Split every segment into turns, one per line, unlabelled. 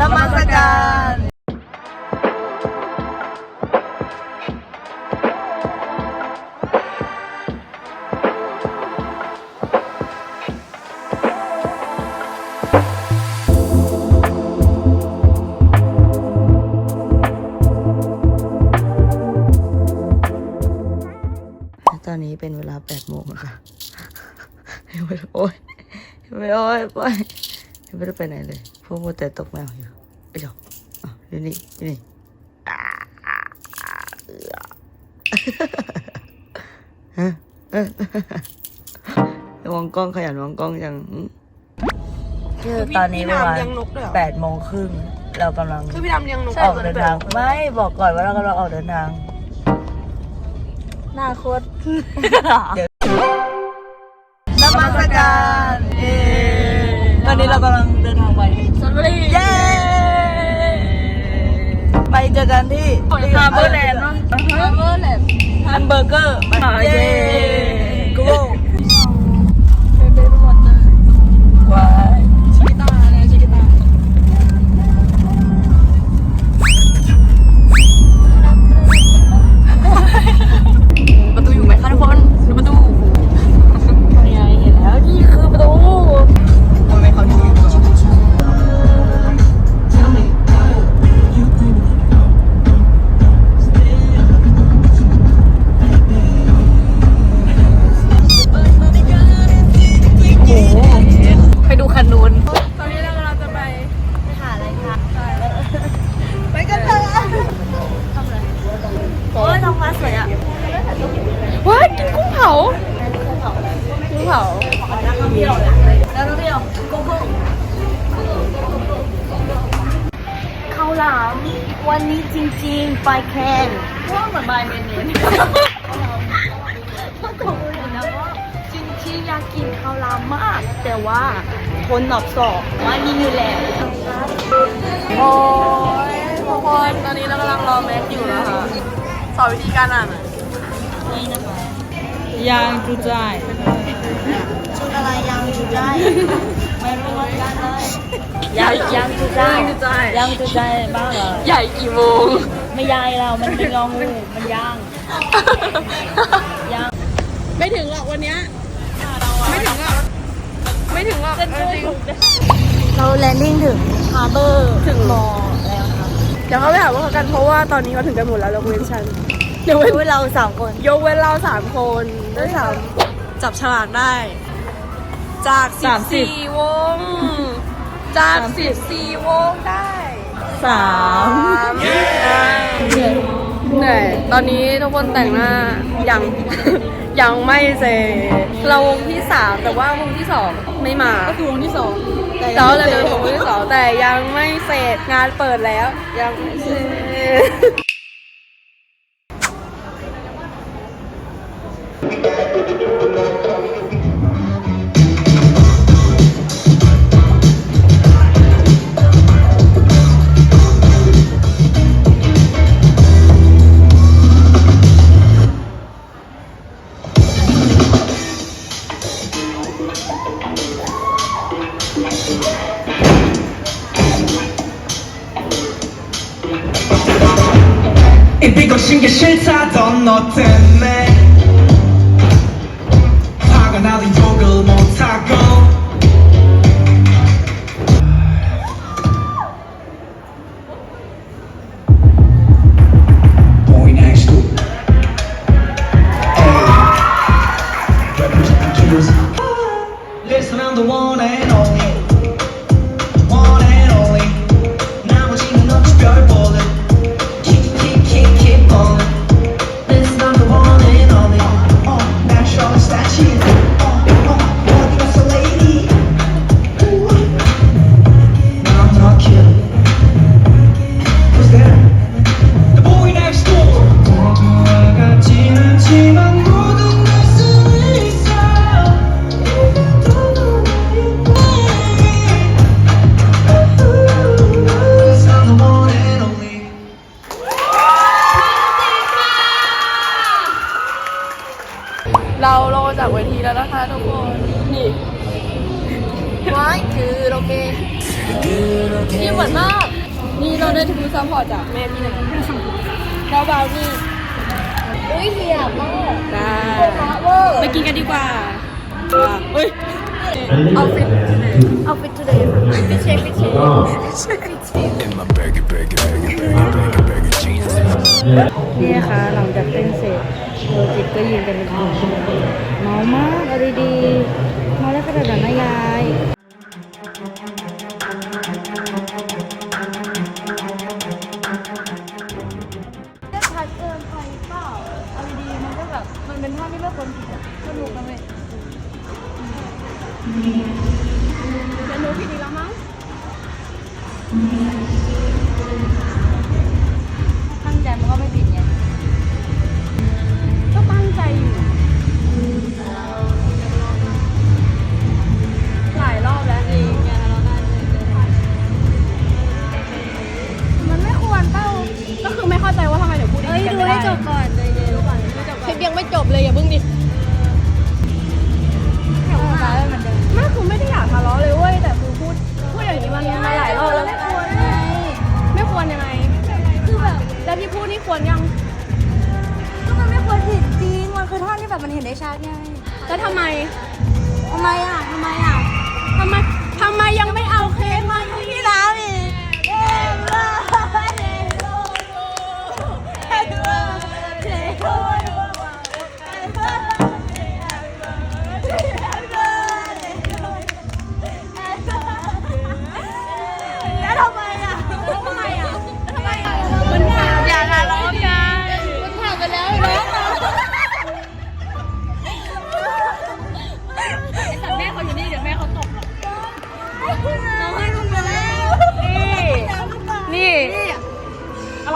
นมัสการตอนนี้เป็นเวลาแปดโมงค่ะยังไม่ได้โอ๊ยโอ๊ยไม่ได้ไปไหนเลย พราะว่าแต่ตกแมวอยู่ไอ้ยอกอะอยู่นี่อยู่นี่อ่าอ่าอ่าเอื้อฮะเอ้ยมองกล้องขยันมองกล้องยังอืมคือตอนนี้ประมาณ
พี่ดำเลี้ยงนกด้วยเหรอ
แปดโมงครึ่งเรากำลัง
คือพี่ดำเลี้ยงนก
ออกเดินทางไม่บอกก่อนว่าเรากำลังออกเดินทาง
หน้าโคตร
นมัสการเย้ตอ นนี้เรากำลังเดินทางไป
ชลบุรี
เย้ ไปเจอกันที่
ฮาร์เบอร์แลนด์เนาะฮาร์เบอร์แลนด์
แฮมเบอร์เกอร์เย้ โอ้ย
ท้อง
ฟ้าสวยอะ
ว้ายกินกุ้งเผากุ้งเผา
แล้วน้องเดียวกูโก้
ข้าวหลามวันนี้จริงๆไปแคนว่าเหมือนบายเมนเนนก็ตกเลยนะว่าจริงๆอยากกินข้าวหลามมาก แต่ว่าทนหนอบสอบว่านี่อยู่แล้วโอ้ยทุกคนตอนนี้เรากำลังรอแม็กอยู่นะคะ สอนวิธีการอ่านอะ
นี่นะคะ
ยางจูใจาย
ชุดอะไรยังจุดได้ไม่รู้เหมือนกันเลย
ยังยังจูใจาย
ยังจุดได้บ้างเหรอ
ใหญ่กี่โมง
ไม่ยายเรามันเป็นงองูมันย่างย่าง
ไม่ถึงหรอกวันเนี้ยไม่ถึงหรอกไม่ถึงหรอกเอาจริง
เราแลนดิ้งถึงฮาร์เบอร์ถึงมอแล้วนะคะ
เดี๋ยวเขาไปหาพวกเขากันเพราะว่าตอนนี้เขาถึงกันหมดแล้วยกเว้นฉัน ยกเว้น
ด้วยเราสามคน
ยกเว้นเราสามคนด้วยสามจับฉลากได้ จากสิบสี่วง จากสิบสี่วงได้
สาม
เหนื่อยตอนนี้ทุกคนแต่งหน้ายัง ยังไม่เสร็จเราวงที่สามแต่ว่าวงที่สองไม่มา
ก็คือวงที่สอง
แล้วเราจะวงที่สองแต่ยังไม่เสร็จงานเปิดแล้ว ยังไม่เสร็จ
Thank you. เราลงจากเวทีแล้วนะคะทุกคน นี่ว้ายคือโอเคนี่เหมือนมาก
นี่เราได้ทูซัพพอร์ตจากแม่พี่หนึ่งเราบาวนี่อุ้ยเหี้ยมากได้ไปกินกันดีกว่าเฮ้ย
เอาฟิต
เอาฟิต today ฟิเช็คไปเช็
ฟ
นี่ค่ะหลังจากเต้นเสร็จ โรจิตก็ยืนกันเป็นกลุ่มเมามากเอาดีๆเมาได้ขนาดนั้นนะยาย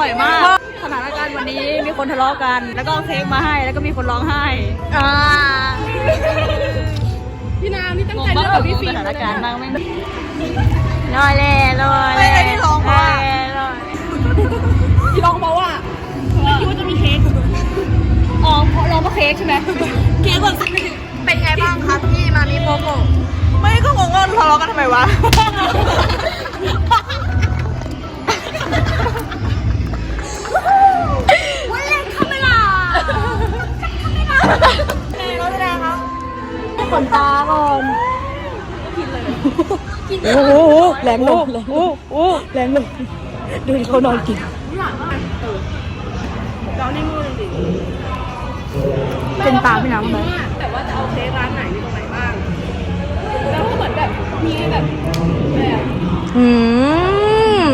ร่อยมาก สถานการณ์วันนี้มีคนทะเลาะกัน แล้วก็เอาเค้กมาให้ แล้วก็มีคนร้องไห้
อ่า
พี่นามนี่ตั้งใจเลือกกับพี่ฟิล์มสถานการณ์นั่งไม่
ลอยแล่ลอย
ไม่
แล่
ได้ร้องว่า
ลอย
ที่ร้องเพราะว่าไม่คิดว่าจะมีเค้กอ๋อเพราะร้องเพราะเค้กใช่ไหมเค้กแบบ
เป็นไงบ้างครับพี่มามีโปโก
ไม่ก็งงว่าทะเลาะกันทำไมวะ
รงลงแรงโอ้โหแรงลงดูดิเขานอนกิน
ร้องในมือจริง
เป็นตาพี่น้ำไหม
แต่ว่าจะเอาเค้กร้านไหนมีตรงไหนบ้างแล้วก็เหมือนแบบมีแบบแบบ
อืม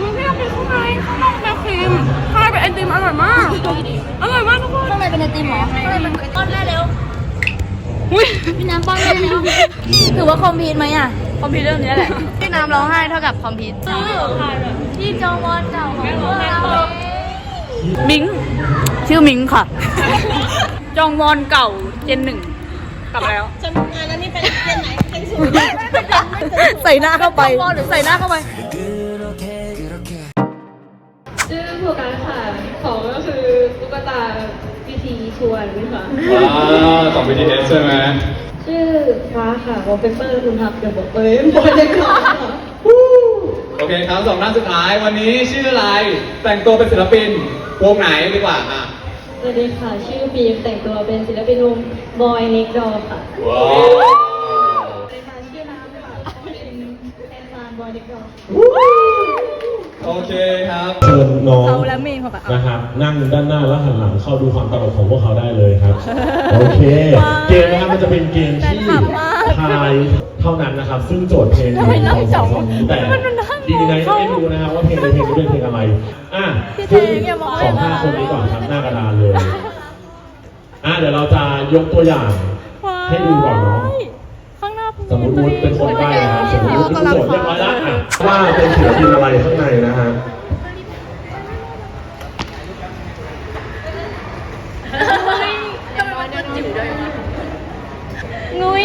มันไม่เอาเป็นข้างในข้างนอกแบบครีมข้างในเป็นไอติมอร่อยมากอร่อยมากทุกคน
ข้างในเป็นไอติมเหรอข้างในเป็นป้อนแม่เร็ว
อุ้ย
พี่น้ำป้อนแม่เร็วถือว่าคอมพิวต์ไหมอะ
คอมพิวเตอร์นี้แหละ
พี่น้ำร้องไห้เท่ากับคอมพิวต์ที่จองวอนเก่าของพวกเรา
มิง ชื่อมิงค่ะ จองวอนเก่าเจนหนึ่งกลับแล้ว
ใส่หน้าเข้าไปใส่หน้าเข้าไป
ชื่อโฟกัสค่ะ ของก็คือตุ๊กตาพิธีชวนค่ะ
อ่าของ BTS ใช่ไหม
ชื่อฟ้าค่ะวอลเปเปอร์คุณทับเดี๋ยวบอกเลยบอลจะค่ะ
โอเคครับสองท่านสุดท้ายวันนี้ชื่ออะไร แต่งตัวเป็นศิลปินวงไหนดีกว่าอะ
สวัสดีค่ะ ชื่อบีมแต่งตัวเป็นศิลปินวงบอยเน็กดอค่ะ
ว้าว
สวัสดีค่ะชื่อน้ำค่ะเป็นแฟนซานบอยเน็กดอ
โอเคครับ
เชิญน้องนะครับนั่งด้านหน้าแล้วหันหลังเข้าดูความตลกของพวกเขาได้เลยครับ โอเค เกมนะครับมันจะเป็นเกมที่ทายเท่านั้นนะครับ ซึ่งโจทย์เพลงของสองคนนี้แต่ดีไงก็ไม่รู้นะครับว่าเพลงในเพลงนี้เป็นเพลงอะไรอะซึ่งสองห้าคนนี้ก่อนครับหน้ากระดานเลยอะเดี๋ยวเราจะยกตัวอย่าง ให้ดูก่อนเนาะ สมมติวุฒิเป็นคนใบ้นะครับสมมติวุฒิเป็นโจทย์เรียบร้อยแล้วอะว่าเป็นศิลปินอะไรข้างในนะฮะ
งุ้ย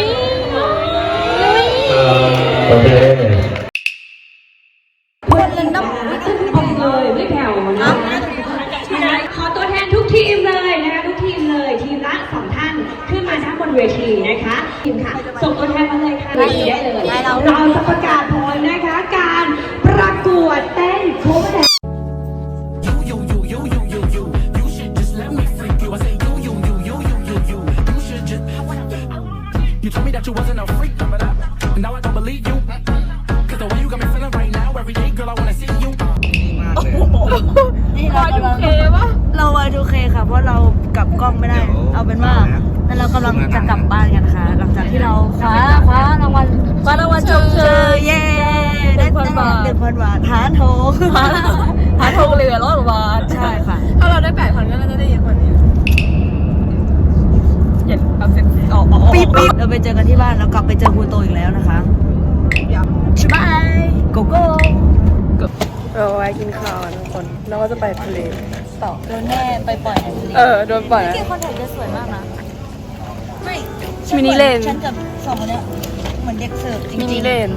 เอ่อโอเค
You told me that you wasn't a freak, but I, now I don't believe you. Cause the way you got me feeling right now, every day, girl, I wanna see you. นี่เราโอเคปะเราโอเค
ค่ะ เพราะเรากลับกล้องไม่ได้ เอาเป็นว่าแต่เรากำลังจะกลับบ้านกันนะคะ หลังจากที่เราคว้าคว้ารางวัลคว้ารางวัลจมเชยเย้ได้
หนึ่งพันบาท
หนึ่งพันบฐานโถ
ฐานโถเหลือร้อยาบาท
ใช่ค่ะ
เราไปเจอกั
นที่บ้านแล้วกลับไปเจอครูโตอีกแล้วนะคะบายโกโก้
เราไว้กินข้าวทุกคน แล้วก็จะไปทะเลต่อ
โดนแม่ไปปล่อยในทะเล
เออโดนปล่อย
ที่คอนแทคจะสวยมากนะไม่
มินิเลน
ฉันกับสองคนเนี้ยเหมือนเด็กเสิร์ฟจริงๆ
มินิเลน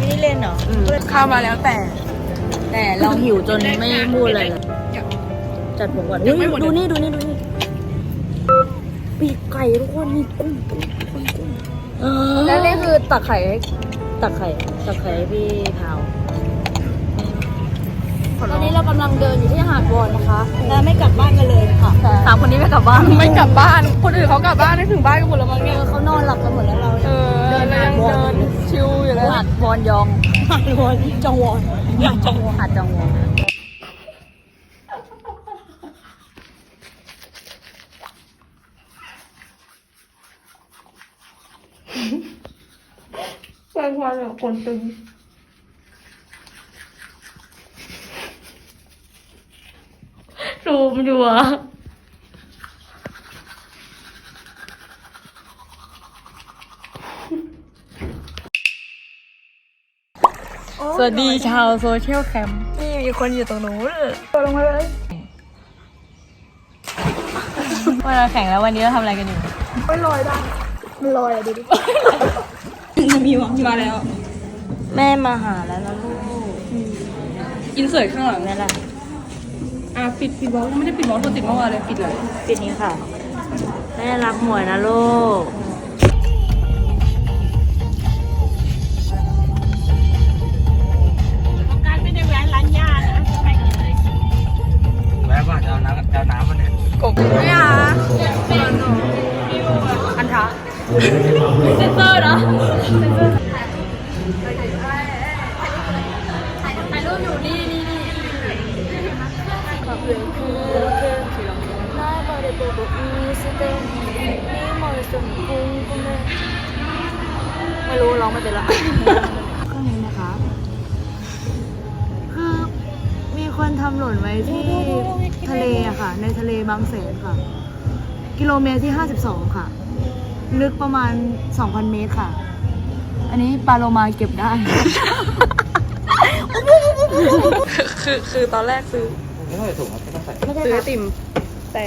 มินิเลนเหรออ
ข้าวมาแล้วแต่
แต่เราหิวจนไม่พูดเลยจัดผมก่อน
ยังไม่หมด
ดูนี่ดูนี่ดูนี่ ปีกไก่ทุกคนนี่กุ้งกุ้งกุ้งกุ้งเออ
แล้วนี่คือตักไข่ให้
ตักไข่ตักไข่ให้พี่พาว
ตอนนี้เรากำลังเดินอยู่ที่หาดวอนนะคะ
แล้วไม่กลับบ้านกันเลยค่ะ
สามคนนี้ไม่กลับบ้านไม่กลับบ้าน คนอื่นเขากลับบ้านได้ถึงบ้านกันหมดแล้วมั้ง
เอ
เนี่ย
อเขานอนหลับกันหมดแล้วเรา
เออเรายังเดินชิวอยู่เลย
หาดวอนยองหาดวอนจองวอนหาดจองวอนหาดจองวอน
นควันแบบคนตึงซูมอยู่อะสวัสดีชาวโซเชียลแคมป์นี่มีคนอยู่ตรงนู้นตัวลงมาเลยวันเราแข่งแล้ววันนี้เราทำอะไรกันอยู่ไม่ลอยได้มันลอยอะดูดิจะมีหวังมาแล้ว
แม่มาหาแล้วนะลูก
อินเสิร์ตข้างหลัง
นั่นแหละ
อะปิดปิดบล็อกยังไม่ได้ปิดบล็อกตัวติดเมื่อวานเลยปิดเลย
ปิดนี้ค่ะ แม่รักหมวยนะลูก
แวะว่าจะเอาน้ำจะเอาน้ำมาเนี่ย
กบไม่อะอันทะเซนเซอร์
ไม่รู้ร้องไม่เป็นละเครื่องนี้นะคะ คือมีคนทำหล่นไว้ที่ทะเลอะค่ะ ในทะเลบางแสนค่ะ กิโลเมตรที่ 52 ค่ะ ลึกประมาณ 2,000 เมตรค่ะ อันนี้ปลาโลมาเก็บได้
คือคือตอนแรกซื้อ
ไม่ต้องใส่ถุงครับไม่ต้องใส่
ซื้อไอติมแต่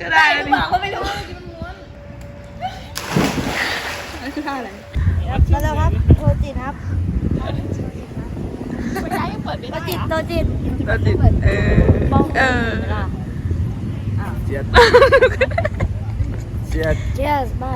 ก็ได้หเลยาก็ไม่รู้มันคือท่ะ
มาแล้วครับโทจิตครับหัวใจยั
งเปิดไม่ได้
โทจิต
โทจิตเออ
เออ
เจี
ยด
เจียดเจียด
บ้า